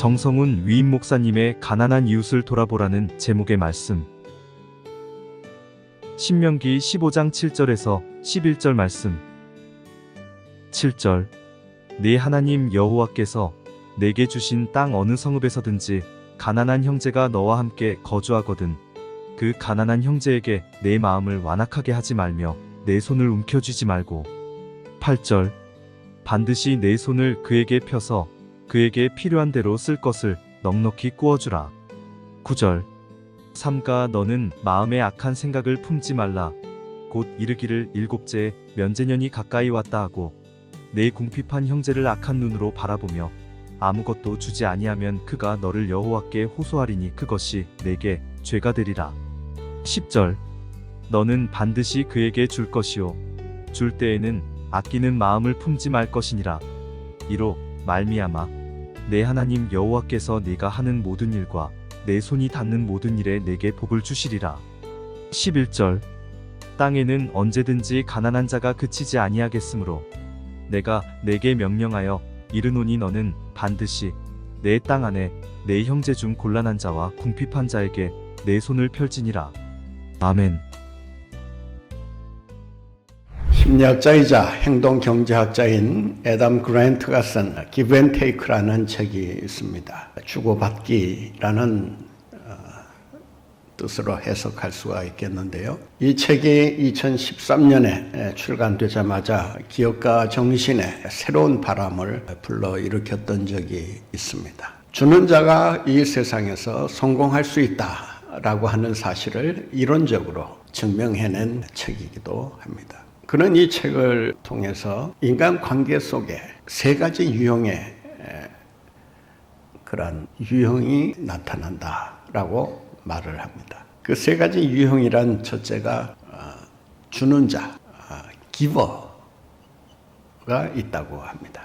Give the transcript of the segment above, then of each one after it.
정성훈 위임 목사님의 가난한 이웃을 돌아보라는 제목의 말씀. 신명기 15장 7절에서 11절 말씀. 7절. 네 하나님 여호와께서 내게 주신 땅 어느 성읍에서든지 가난한 형제가 너와 함께 거주하거든 그 가난한 형제에게 내 마음을 완악하게 하지 말며 내 손을 움켜쥐지 말고 8절 반드시 내 손을 그에게 펴서 그에게 필요한 대로 쓸 것을 넉넉히 꾸어주라. 9절. 삼가 너는 마음에 악한 생각을 품지 말라. 곧 이르기를 일곱째 면제년이 가까이 왔다 하고 내 궁핍한 형제를 악한 눈으로 바라보며 아무것도 주지 아니하면 그가 너를 여호와께 호소하리니 그것이 내게 죄가 되리라. 10절. 너는 반드시 그에게 줄 것이요. 줄 때에는 아끼는 마음을 품지 말 것이니라. 이로 말미암아 내 하나님 여호와께서 네가 하는 모든 일과 내 손이 닿는 모든 일에 내게 복을 주시리라. 11절 땅에는 언제든지 가난한 자가 그치지 아니하겠으므로 내가 내게 명령하여 이르노니 너는 반드시 내 땅 안에 내 형제 중 곤란한 자와 궁핍한 자에게 내 손을 펼지니라. 아멘. 심리학자이자 행동경제학자인 에담 그랜트가 쓴 Give and Take라는 책이 있습니다. 주고받기라는 어, 뜻으로 해석할 수가 있겠는데요. 이 책이 2013년에 출간되자마자 기업가 정신에 새로운 바람을 불러일으켰던 적이 있습니다. 주는 자가 이 세상에서 성공할 수 있다라고 하는 사실을 이론적으로 증명해낸 책이기도 합니다. 그는 이 책을 통해서 인간 관계 속에 세 가지 유형의 에, 그런 유형이 나타난다라고 말을 합니다. 그 세 가지 유형이란 첫째가 어, 주는 자, 어, 기버가 있다고 합니다.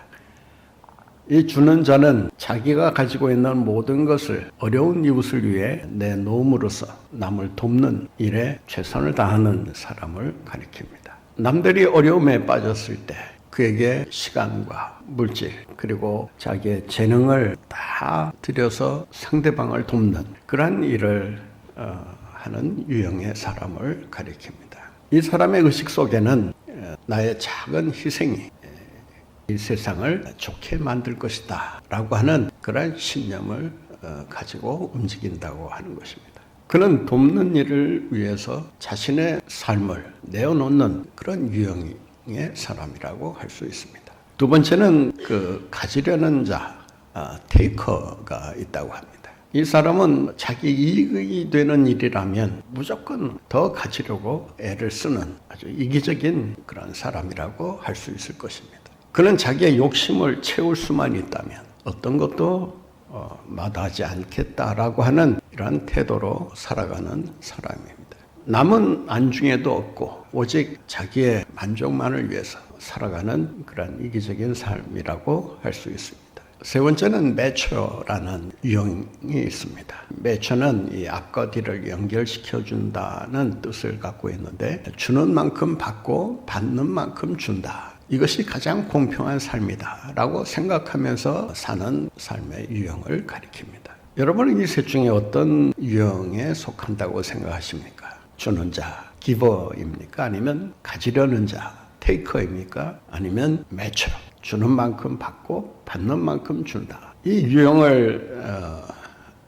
이 주는 자는 자기가 가지고 있는 모든 것을 어려운 이웃을 위해 내놓음으로써 남을 돕는 일에 최선을 다하는 사람을 가리킵니다. 남들이 어려움에 빠졌을 때 그에게 시간과 물질 그리고 자기의 재능을 다 들여서 상대방을 돕는 그러한 일을 어, 하는 유형의 사람을 가리킵니다. 이 사람의 의식 속에는 어, 나의 작은 희생이 이 세상을 좋게 만들 것이다 라고 하는 그러한 신념을 어, 가지고 움직인다고 하는 것입니다. 그는 돕는 일을 위해서 자신의 삶을 내어놓는 그런 유형의 사람이라고 할 수 있습니다. 두 번째는 그 가지려는 자, 아, 테이커가 있다고 합니다. 이 사람은 자기 이익이 되는 일이라면 무조건 더 가지려고 애를 쓰는 아주 이기적인 그런 사람이라고 할 수 있을 것입니다. 그는 자기의 욕심을 채울 수만 있다면 어떤 것도 어, 마다하지 않겠다라고 하는 이러한 태도로 살아가는 사람입니다. 남은 안중에도 없고 오직 자기의 만족만을 위해서 살아가는 그런 이기적인 삶이라고 할 수 있습니다. 세 번째는 매초라는 유형이 있습니다. 매초는 이 앞과 뒤를 연결시켜 준다는 뜻을 갖고 있는데 주는 만큼 받고 받는 만큼 준다. 이것이 가장 공평한 삶이다. 라고 생각하면서 사는 삶의 유형을 가리킵니다. 여러분은 이 셋 중에 어떤 유형에 속한다고 생각하십니까? 주는 자, 기버입니까? 아니면 가지려는 자, 테이커입니까? 아니면 매처, 주는 만큼 받고 받는 만큼 준다. 이 유형을 어,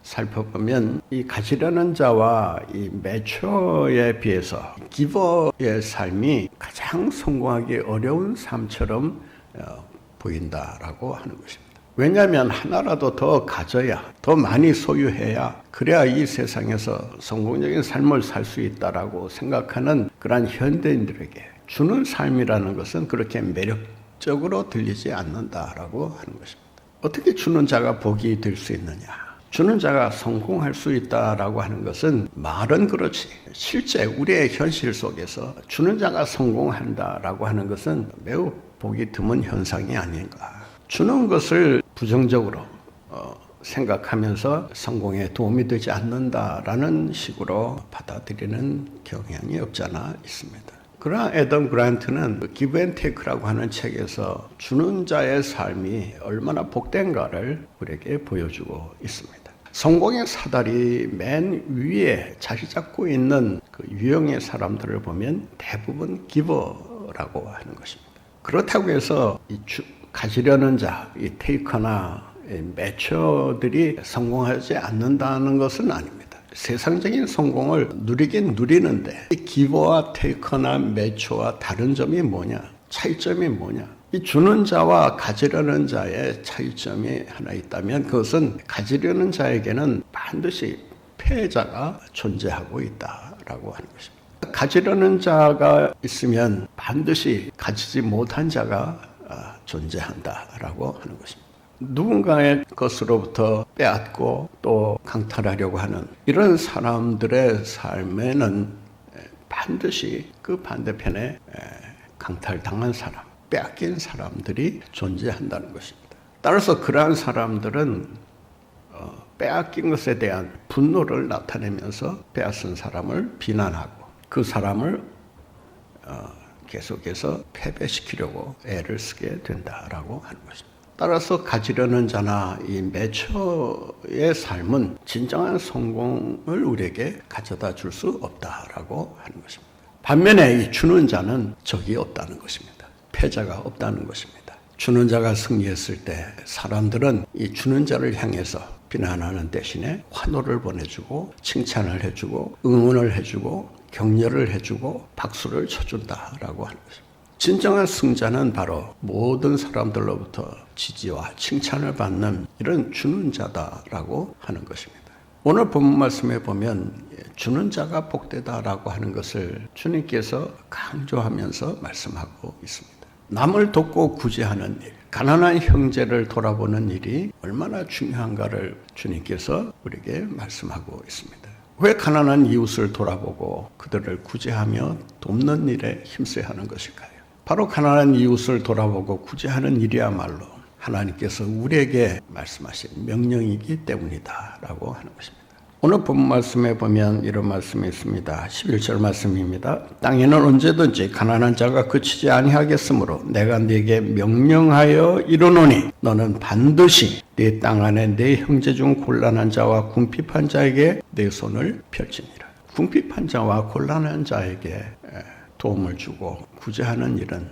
살펴보면 이 가지려는 자와 이 매초에 비해서 기버의 삶이 가장 성공하기 어려운 삶처럼 어, 보인다라고 하는 것입니다. 왜냐하면 하나라도 더 가져야, 더 많이 소유해야, 그래야 이 세상에서 성공적인 삶을 살 수 있다라고 생각하는 그러한 현대인들에게 주는 삶이라는 것은 그렇게 매력적으로 들리지 않는다라고 하는 것입니다. 어떻게 주는 자가 복이 될 수 있느냐? 주는 자가 성공할 수 있다라고 하는 것은 말은 그렇지 실제 우리의 현실 속에서 주는 자가 성공한다라고 하는 것은 매우 보기 드문 현상이 아닌가. 주는 것을 부정적으로 어, 생각하면서 성공에 도움이 되지 않는다라는 식으로 받아들이는 경향이 없잖아 있습니다. 그러나 에덤 그란트는 기브앤테이크라고 하는 책에서 주는 자의 삶이 얼마나 복된가를 우리에게 보여주고 있습니다. 성공의 사다리 맨 위에 자리 잡고 있는 그 유형의 사람들을 보면 대부분 기버라고 하는 것입니다. 그렇다고 해서 이 주, 가지려는 자, 이 테이커나 이 매처들이 성공하지 않는다는 것은 아닙니다. 세상적인 성공을 누리긴 누리는데 이 기버와 테이커나 매처와 다른 점이 뭐냐? 차이점이 뭐냐? 이 주는 자와 가지려는 자의 차이점이 하나 있다면 그것은 가지려는 자에게는 반드시 패자가 존재하고 있다라고 하는 것입니다. 가지려는 자가 있으면 반드시 가지지 못한 자가 아, 존재한다라고 하는 것입니다. 누군가의 것으로부터 빼앗고 또 강탈하려고 하는 이런 사람들의 삶에는 반드시 그 반대편에 강탈당한 사람, 빼앗긴 사람들이 존재한다는 것입니다. 따라서 그러한 사람들은 어, 빼앗긴 것에 대한 분노를 나타내면서 빼앗은 사람을 비난하고 그 사람을 어, 계속해서 패배시키려고 애를 쓰게 된다라고 하는 것입니다. 따라서 가지려는 자나 이 매처의 삶은 진정한 성공을 우리에게 가져다 줄 수 없다라고 하는 것입니다. 반면에 이 주는 자는 적이 없다는 것입니다. 패자가 없다는 것입니다. 주는 자가 승리했을 때 사람들은 이 주는 자를 향해서 비난하는 대신에 환호를 보내주고 칭찬을 해주고 응원을 해주고 격려를 해주고 박수를 쳐준다라고 하는 것입니다. 진정한 승자는 바로 모든 사람들로부터 지지와 칭찬을 받는 이런 주는 자다라고 하는 것입니다. 오늘 본문 말씀에 보면 주는 자가 복되다라고 하는 것을 주님께서 강조하면서 말씀하고 있습니다. 남을 돕고 구제하는 일, 가난한 형제를 돌아보는 일이 얼마나 중요한가를 주님께서 우리에게 말씀하고 있습니다. 왜 가난한 이웃을 돌아보고 그들을 구제하며 돕는 일에 힘써야 하는 것일까요? 바로 가난한 이웃을 돌아보고 구제하는 일이야말로 하나님께서 우리에게 말씀하신 명령이기 때문이다라고 하는 것입니다. 오늘 본 말씀에 보면 이런 말씀이 있습니다. 11절 말씀입니다. 땅에는 언제든지 가난한 자가 그치지 아니하겠으므로 내가 네게 명령하여 이르노니 너는 반드시 네 땅 안에 네 형제 중 곤란한 자와 궁핍한 자에게 내 손을 펼치니라. 궁핍한 자와 곤란한 자에게 도움을 주고 구제하는 일은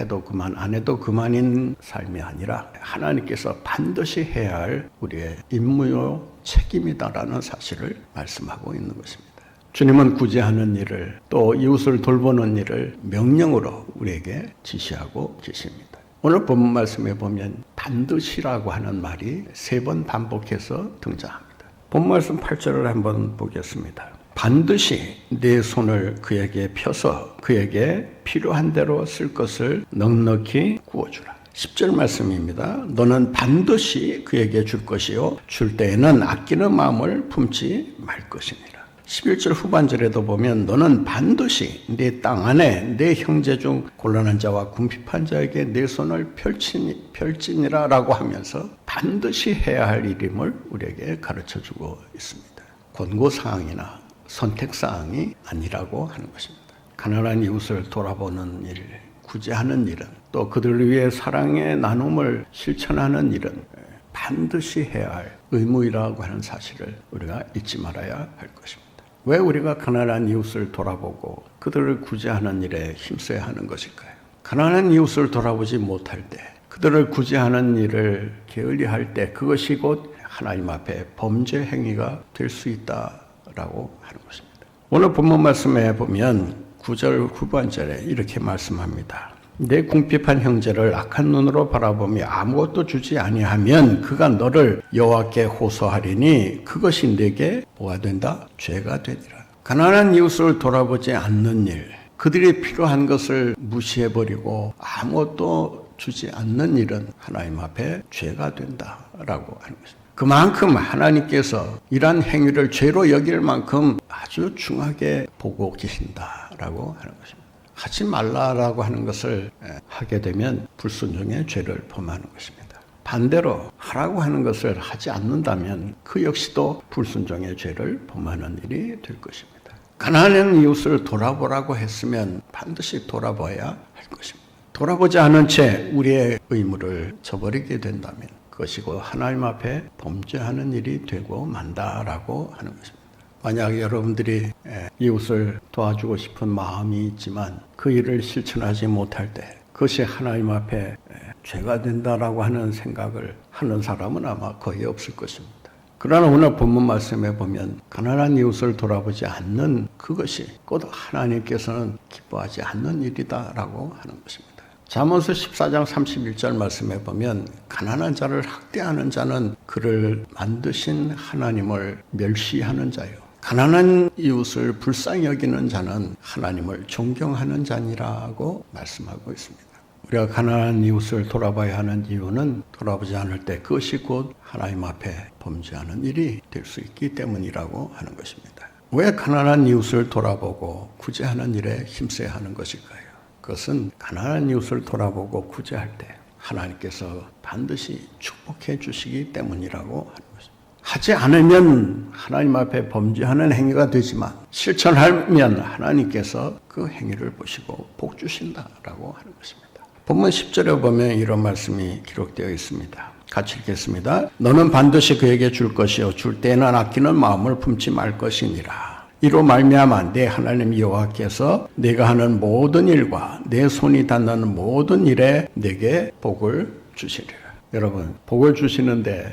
해도 그만 안 해도 그만인 삶이 아니라 하나님께서 반드시 해야 할 우리의 임무요 책임이다라는 사실을 말씀하고 있는 것입니다. 주님은 구제하는 일을 또 이웃을 돌보는 일을 명령으로 우리에게 지시하고 계십니다. 오늘 본문 말씀에 보면 반드시라고 하는 말이 세 번 반복해서 등장합니다. 본문 말씀 8절을 한번 보겠습니다. 반드시 내 손을 그에게 펴서 그에게 필요한 대로 쓸 것을 넉넉히 구워주라. 10절 말씀입니다. 너는 반드시 그에게 줄 것이요. 줄 때에는 아끼는 마음을 품지 말 것이니라. 11절 후반절에도 보면 너는 반드시 내땅 안에 내 형제 중 곤란한 자와 궁핍한 자에게 내 손을 펼치니, 펼치니라 라고 하면서 반드시 해야 할 일임을 우리에게 가르쳐 주고 있습니다. 권고사항이나 선택사항이 아니라고 하는 것입니다. 가난한 이웃을 돌아보는 일, 구제하는 일은 또 그들을 위해 사랑의 나눔을 실천하는 일은 반드시 해야 할 의무이라고 하는 사실을 우리가 잊지 말아야 할 것입니다. 왜 우리가 가난한 이웃을 돌아보고 그들을 구제하는 일에 힘써야 하는 것일까요? 가난한 이웃을 돌아보지 못할 때, 그들을 구제하는 일을 게을리할 때 그것이 곧 하나님 앞에 범죄 행위가 될 수 있다 라고 하는 것입니다. 오늘 본문 말씀에 보면 9절 후반절에 이렇게 말씀합니다. 내 궁핍한 형제를 악한 눈으로 바라보며 아무것도 주지 아니하면 그가 너를 여호와께 호소하리니 그것이 내게 뭐가 된다? 죄가 되니라. 가난한 이웃을 돌아보지 않는 일, 그들이 필요한 것을 무시해버리고 아무것도 주지 않는 일은 하나님 앞에 죄가 된다라고 하는 것입니다. 그만큼 하나님께서 이러한 행위를 죄로 여길 만큼 아주 중하게 보고 계신다라고 하는 것입니다. 하지 말라라고 하는 것을 하게 되면 불순종의 죄를 범하는 것입니다. 반대로 하라고 하는 것을 하지 않는다면 그 역시도 불순종의 죄를 범하는 일이 될 것입니다. 가난한 이웃을 돌아보라고 했으면 반드시 돌아봐야 할 것입니다. 돌아보지 않은 채 우리의 의무를 저버리게 된다면 그 것이고 하나님 앞에 범죄하는 일이 되고 만다라고 하는 것입니다. 만약 여러분들이 에, 이웃을 도와주고 싶은 마음이 있지만 그 일을 실천하지 못할 때 그것이 하나님 앞에 에, 죄가 된다라고 하는 생각을 하는 사람은 아마 거의 없을 것입니다. 그러나 오늘 본문 말씀에 보면 가난한 이웃을 돌아보지 않는 그것이 곧 하나님께서는 기뻐하지 않는 일이다라고 하는 것입니다. 잠언서 14장 31절 말씀에 보면 가난한 자를 학대하는 자는 그를 만드신 하나님을 멸시하는 자요. 가난한 이웃을 불쌍히 여기는 자는 하나님을 존경하는 자니라고 말씀하고 있습니다. 우리가 가난한 이웃을 돌아봐야 하는 이유는 돌아보지 않을 때 그것이 곧 하나님 앞에 범죄하는 일이 될 수 있기 때문이라고 하는 것입니다. 왜 가난한 이웃을 돌아보고 구제하는 일에 힘써야 하는 것일까요? 그것은 가난한 이웃을 돌아보고 구제할 때 하나님께서 반드시 축복해 주시기 때문이라고 하는 것입니다. 하지 않으면 하나님 앞에 범죄하는 행위가 되지만 실천하면 하나님께서 그 행위를 보시고 복 주신다라고 하는 것입니다. 본문 10절에 보면 이런 말씀이 기록되어 있습니다. 같이 읽겠습니다. 너는 반드시 그에게 줄 것이요 줄 때는 아끼는 마음을 품지 말 것이니라. 이로 말미암아 내 하나님 여호와께서 내가 하는 모든 일과 내 손이 닿는 모든 일에 내게 복을 주시리라. 여러분 복을 주시는데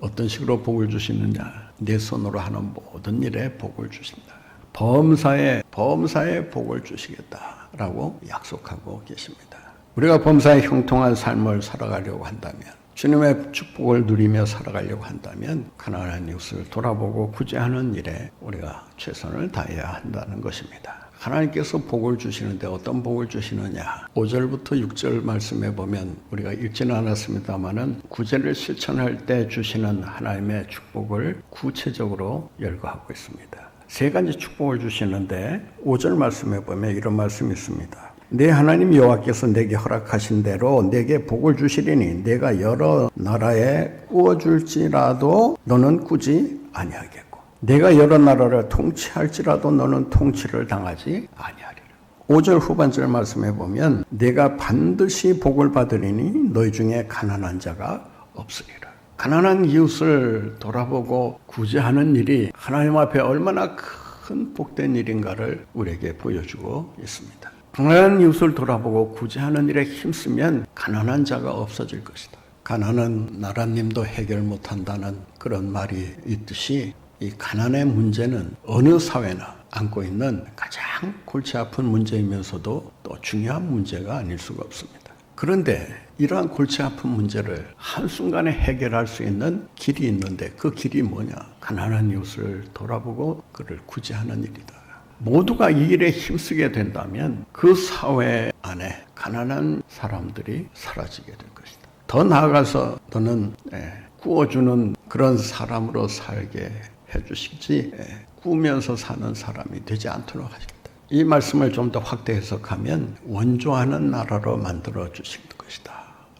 어떤 식으로 복을 주시느냐? 내 손으로 하는 모든 일에 복을 주신다. 범사에 범사에 복을 주시겠다라고 약속하고 계십니다. 우리가 범사에 형통한 삶을 살아가려고 한다면 주님의 축복을 누리며 살아가려고 한다면 가난한 이웃을 돌아보고 구제하는 일에 우리가 최선을 다해야 한다는 것입니다. 하나님께서 복을 주시는데 어떤 복을 주시느냐? 5절부터 6절 말씀에 보면 우리가 읽지는 않았습니다만은 구제를 실천할 때 주시는 하나님의 축복을 구체적으로 열거하고 있습니다. 세 가지 축복을 주시는데 5절 말씀에 보면 이런 말씀이 있습니다. 내 하나님 여호와께서 내게 허락하신 대로 내게 복을 주시리니 내가 여러 나라에 꾸어줄지라도 너는 꾸지 아니하겠고 내가 여러 나라를 통치할지라도 너는 통치를 당하지 아니하리라. 5절 후반절 말씀에 보면 내가 반드시 복을 받으리니 너희 중에 가난한 자가 없으리라. 가난한 이웃을 돌아보고 구제하는 일이 하나님 앞에 얼마나 큰 복된 일인가를 우리에게 보여주고 있습니다. 가난한 이웃을 돌아보고 구제하는 일에 힘쓰면 가난한 자가 없어질 것이다. 가난은 나라님도 해결 못한다는 그런 말이 있듯이 이 가난의 문제는 어느 사회나 안고 있는 가장 골치 아픈 문제이면서도 또 중요한 문제가 아닐 수가 없습니다. 그런데 이러한 골치 아픈 문제를 한순간에 해결할 수 있는 길이 있는데 그 길이 뭐냐? 가난한 이웃을 돌아보고 그를 구제하는 일이다. 모두가 이 일에 힘쓰게 된다면 그 사회 안에 가난한 사람들이 사라지게 될 것이다. 더 나아가서 너는 예, 구워주는 그런 사람으로 살게 해주시지 예, 꾸면서 사는 사람이 되지 않도록 하시겠다. 이 말씀을 좀 더 확대 해석하면 원조하는 나라로 만들어 주실 것이다.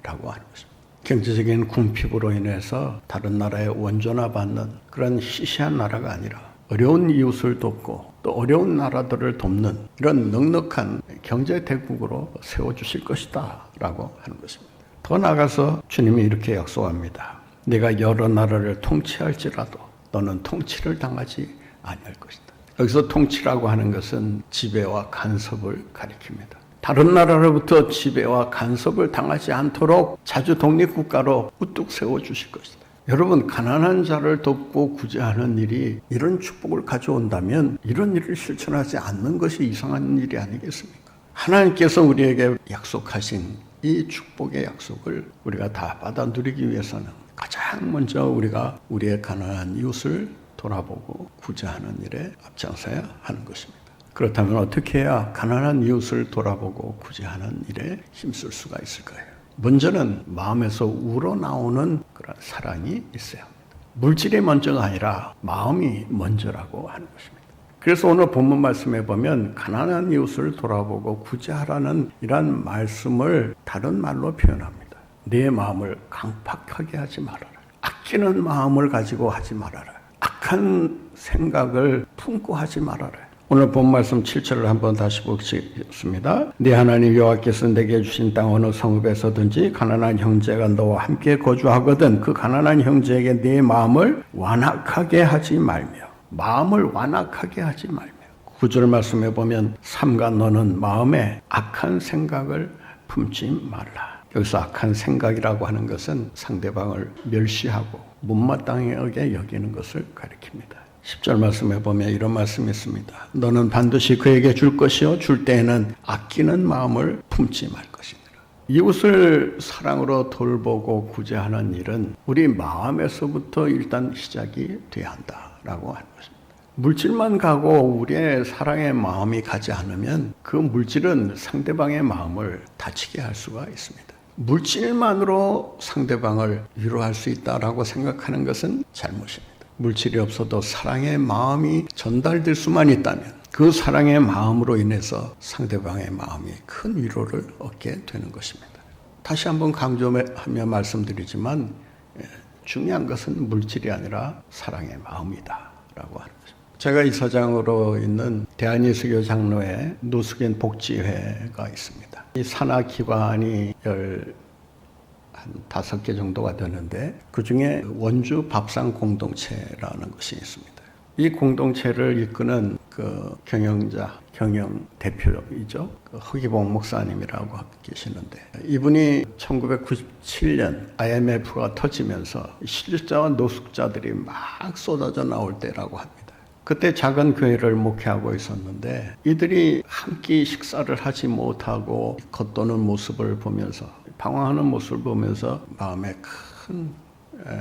라고 하는 것입니다. 경제적인 궁핍으로 인해서 다른 나라에 원조나 받는 그런 시시한 나라가 아니라 어려운 이웃을 돕고 또 어려운 나라들을 돕는 이런 넉넉한 경제 대국으로 세워 주실 것이다. 라고 하는 것입니다. 더 나아가서 주님이 이렇게 약속합니다. 내가 여러 나라를 통치할지라도 너는 통치를 당하지 아니할 것이다. 여기서 통치라고 하는 것은 지배와 간섭을 가리킵니다. 다른 나라로부터 지배와 간섭을 당하지 않도록 자주 독립국가로 우뚝 세워 주실 것이다. 여러분, 가난한 자를 돕고 구제하는 일이 이런 축복을 가져온다면 이런 일을 실천하지 않는 것이 이상한 일이 아니겠습니까? 하나님께서 우리에게 약속하신 이 축복의 약속을 우리가 다 받아 누리기 위해서는 가장 먼저 우리가 우리의 가난한 이웃을 돌아보고 구제하는 일에 앞장서야 하는 것입니다. 그렇다면 어떻게 해야 가난한 이웃을 돌아보고 구제하는 일에 힘쓸 수가 있을까요? 먼저는 마음에서 우러나오는 그런 사랑이 있어야 합니다. 물질이 먼저가 아니라 마음이 먼저라고 하는 것입니다. 그래서 오늘 본문 말씀에 보면 가난한 이웃을 돌아보고 구제하라는 이런 말씀을 다른 말로 표현합니다. 내 마음을 강팍하게 하지 말아라. 아끼는 마음을 가지고 하지 말아라. 악한 생각을 품고 하지 말아라. 오늘 본 말씀 7절을 한번 다시 보겠습니다. 네 하나님 여호와께서 내게 주신 땅 어느 성읍에서든지 가난한 형제가 너와 함께 거주하거든 그 가난한 형제에게 네 마음을 완악하게 하지 말며 마음을 완악하게 하지 말며 구절 말씀에 보면 삼가 너는 마음에 악한 생각을 품지 말라. 여기서 악한 생각이라고 하는 것은 상대방을 멸시하고 못마땅하게 여기는 것을 가리킵니다. 10절 말씀에 보면 이런 말씀이 있습니다. 너는 반드시 그에게 줄 것이요 줄 때에는 아끼는 마음을 품지 말 것이니라. 이웃을 사랑으로 돌보고 구제하는 일은 우리 마음에서부터 일단 시작이 돼야 한다라고 하는 것입니다. 물질만 가고 우리의 사랑의 마음이 가지 않으면 그 물질은 상대방의 마음을 다치게 할 수가 있습니다. 물질만으로 상대방을 위로할 수 있다라고 생각하는 것은 잘못입니다. 물질이 없어도 사랑의 마음이 전달될 수만 있다면 그 사랑의 마음으로 인해서 상대방의 마음이 큰 위로를 얻게 되는 것입니다. 다시 한번 강조하며 말씀드리지만 예, 중요한 것은 물질이 아니라 사랑의 마음이다라고 하는 것입니다. 제가 이사장으로 있는 대한예수교 장로회 노숙인 복지회가 있습니다. 이 산하 기관이 열 한 다섯 개 정도가 되는데 그 중에 원주 밥상 공동체라는 것이 있습니다. 이 공동체를 이끄는 그 경영자, 경영 대표이죠. 그 허기봉 목사님이라고 계시는데 이분이 1997년 IMF가 터지면서 실직자와 노숙자들이 막 쏟아져 나올 때라고 합니다. 그때 작은 교회를 목회하고 있었는데 이들이 한 끼 식사를 하지 못하고 겉도는 모습을 보면서 방황하는 모습을 보면서 마음에 큰 에,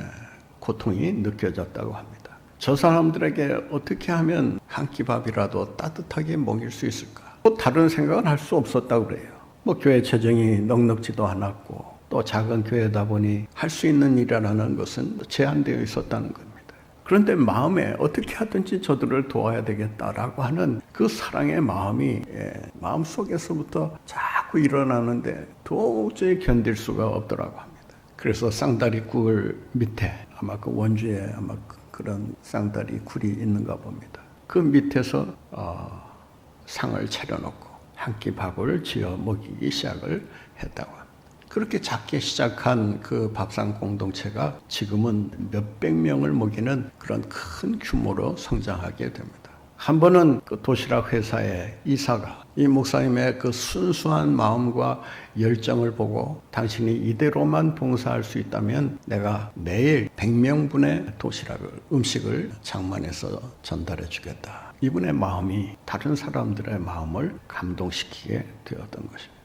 고통이 느껴졌다고 합니다. 저 사람들에게 어떻게 하면 한 끼 밥이라도 따뜻하게 먹일 수 있을까? 또 다른 생각은 할 수 없었다고 그래요. 뭐 교회 재정이 넉넉지도 않았고 또 작은 교회다 보니 할 수 있는 일이라는 것은 제한되어 있었다는 겁니다. 그런데 마음에 어떻게 하든지 저들을 도와야 되겠다라고 하는 그 사랑의 마음이 예, 마음 속에서부터 자꾸 일어나는데 도저히 견딜 수가 없더라고 합니다. 그래서 쌍다리 굴 밑에 아마 그 원주에 아마 그- 그런 쌍다리 굴이 있는가 봅니다. 그 밑에서 어, 상을 차려놓고 한 끼 밥을 지어 먹이기 시작을 했다고 합니다. 그렇게 작게 시작한 그 밥상 공동체가 지금은 몇백 명을 먹이는 그런 큰 규모로 성장하게 됩니다. 한 번은 그 도시락 회사의 이사가 이 목사님의 그 순수한 마음과 열정을 보고 당신이 이대로만 봉사할 수 있다면 내가 매일 100명분의 도시락을 음식을 장만해서 전달해 주겠다. 이분의 마음이 다른 사람들의 마음을 감동시키게 되었던 것입니다.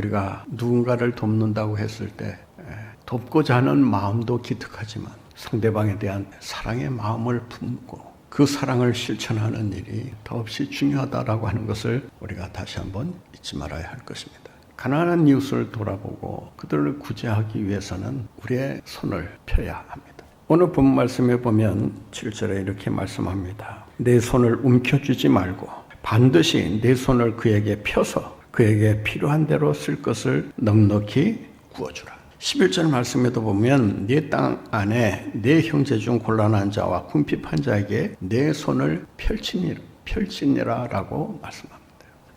우리가 누군가를 돕는다고 했을 때 에, 돕고자 하는 마음도 기특하지만 상대방에 대한 사랑의 마음을 품고 그 사랑을 실천하는 일이 더없이 중요하다라고 하는 것을 우리가 다시 한번 잊지 말아야 할 것입니다. 가난한 이웃을 돌아보고 그들을 구제하기 위해서는 우리의 손을 펴야 합니다. 오늘 본 말씀에 보면 7절에 이렇게 말씀합니다. 내 손을 움켜쥐지 말고 반드시 내 손을 그에게 펴서 그에게 필요한 대로 쓸 것을 넉넉히 구워주라. 11절 말씀에도 보면 네 땅 안에 내 형제 중 곤란한 자와 궁핍한 자에게 내 손을 펼치니라, 펼치니라라고 말씀합니다.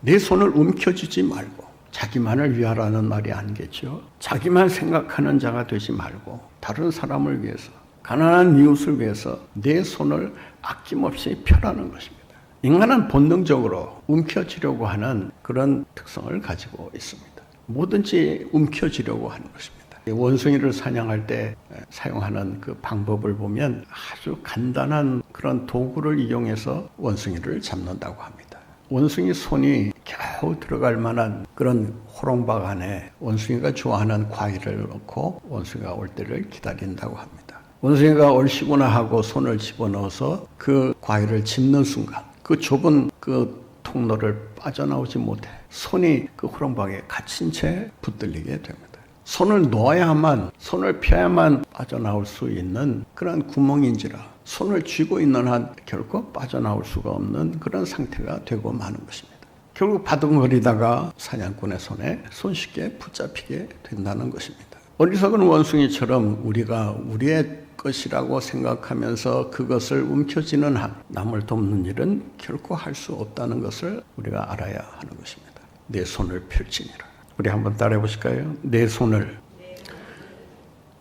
내 손을 움켜쥐지 말고 자기만을 위하라는 말이 아니겠죠. 자기만 생각하는 자가 되지 말고 다른 사람을 위해서 가난한 이웃을 위해서 내 손을 아낌없이 펴라는 것입니다. 인간은 본능적으로 움켜쥐려고 하는 그런 특성을 가지고 있습니다. 뭐든지 움켜쥐려고 하는 것입니다. 원숭이를 사냥할 때 사용하는 그 방법을 보면 아주 간단한 그런 도구를 이용해서 원숭이를 잡는다고 합니다. 원숭이 손이 겨우 들어갈 만한 그런 호롱박 안에 원숭이가 좋아하는 과일을 넣고 원숭이가 올 때를 기다린다고 합니다. 원숭이가 얼씨구나 하고 손을 집어넣어서 그 과일을 집는 순간 그 좁은 그 통로를 빠져나오지 못해 손이 그 호롱박에 갇힌 채 붙들리게 됩니다. 손을 놓아야만 손을 펴야만 빠져나올 수 있는 그런 구멍인지라 손을 쥐고 있는 한 결코 빠져나올 수가 없는 그런 상태가 되고 마는 것입니다. 결국 바둥거리다가 사냥꾼의 손에 손쉽게 붙잡히게 된다는 것입니다. 어리석은 원숭이처럼 우리가 우리의 것이라고 생각하면서 그것을 움켜쥐는 한 남을 돕는 일은 결코 할 수 없다는 것을 우리가 알아야 하는 것입니다. 내 손을 펼치니라. 우리 한번 따라해 보실까요? 내 손을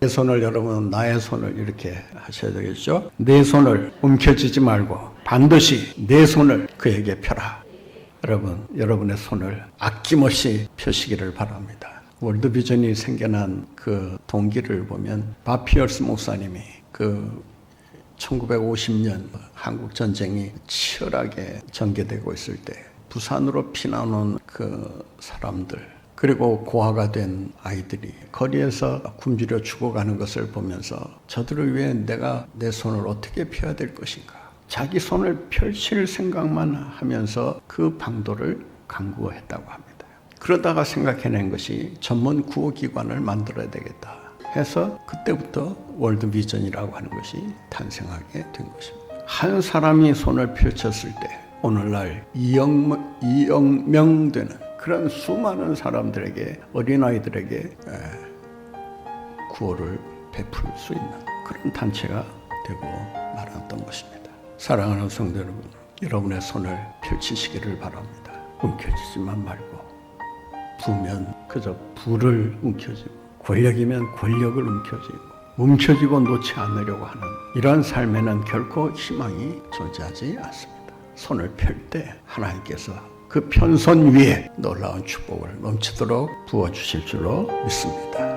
내 손을 여러분 나의 손을 이렇게 하셔야 되겠죠? 내 손을 움켜쥐지 말고 반드시 내 손을 그에게 펴라. 여러분, 여러분의 손을 아낌없이 펴시기를 바랍니다. 월드비전이 생겨난 그 동기를 보면 바피얼스 목사님이 그 1950년 한국 전쟁이 치열하게 전개되고 있을 때 부산으로 피난 온 그 사람들 그리고 고아가 된 아이들이 거리에서 굶주려 죽어가는 것을 보면서 저들을 위해 내가 내 손을 어떻게 펴야 될 것인가 자기 손을 펼칠 생각만 하면서 그 방도를 강구했다고 합니다. 그러다가 생각해낸 것이 전문 구호기관을 만들어야 되겠다 해서 그때부터 월드 비전이라고 하는 것이 탄생하게 된 것입니다. 한 사람이 손을 펼쳤을 때 오늘날 2억, 2억 명 되는 그런 수많은 사람들에게 어린아이들에게 에, 구호를 베풀 수 있는 그런 단체가 되고 말았던 것입니다. 사랑하는 성도 여러분, 여러분의 손을 펼치시기를 바랍니다. 움켜쥐지만 말고 부면 그저 부를 움켜쥐고 권력이면 권력을 움켜쥐고 움켜쥐고 놓지 않으려고 하는 이러한 삶에는 결코 희망이 존재하지 않습니다. 손을 펼 때 하나님께서 그 편손 위에 놀라운 축복을 넘치도록 부어주실 줄로 믿습니다.